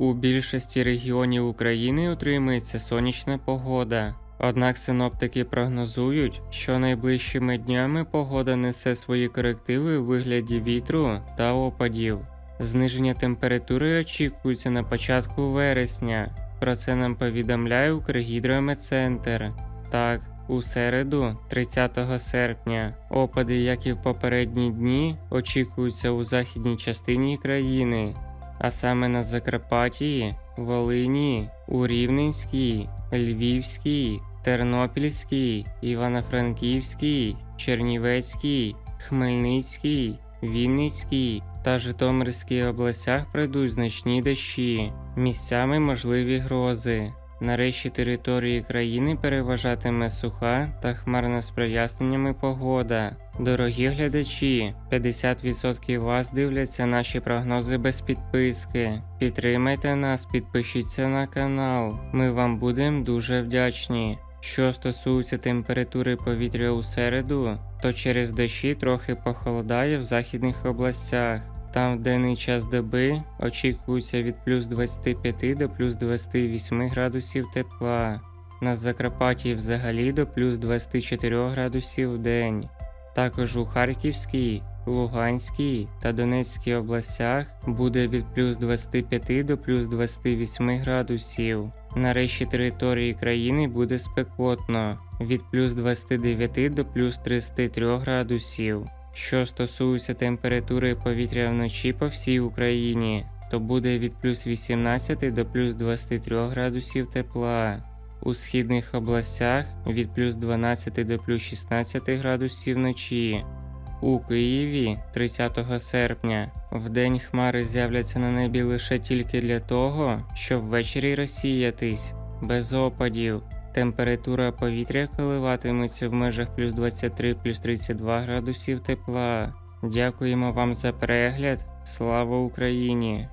У більшості регіонів України утримується сонячна погода. Однак синоптики прогнозують, що найближчими днями погода несе свої корективи у вигляді вітру та опадів. Зниження температури очікується на початку вересня. Про це нам повідомляє Укргідрометцентр. Так, у середу, 30 серпня, опади, як і в попередні дні, очікуються у західній частині країни, а саме на Закарпатії, Волині, у Рівненській, Львівській, Тернопільській, Івано-Франківській, Чернівецькій, Хмельницькій, Вінницькій та Житомирській областях пройдуть значні дощі, місцями можливі грози. На решті території країни переважатиме суха та хмарна з проясненнями погода. Дорогі глядачі, 50% вас дивляться наші прогнози без підписки. Підтримайте нас, підпишіться на канал. Ми вам будемо дуже вдячні. Що стосується температури повітря у середу, то через дощі трохи похолодає в західних областях. Там в денний час доби очікується від плюс 25 до плюс 28 градусів тепла. На Закарпатті взагалі до плюс 24 градусів в день. Також у Харківській, Луганській та Донецькій областях буде від плюс 25 до плюс 28 градусів. На решті території країни буде спекотно від плюс 29 до плюс 33 градусів. Що стосується температури повітря вночі по всій Україні, то буде від плюс 18 до плюс 23 градусів тепла. У східних областях від плюс 12 до плюс 16 градусів вночі. У Києві 30 серпня вдень хмари з'являться на небі лише тільки для того, щоб ввечері розсіятись, без опадів. Температура повітря коливатиметься в межах плюс 23 плюс 32 градусів тепла. Дякуємо вам за перегляд. Слава Україні!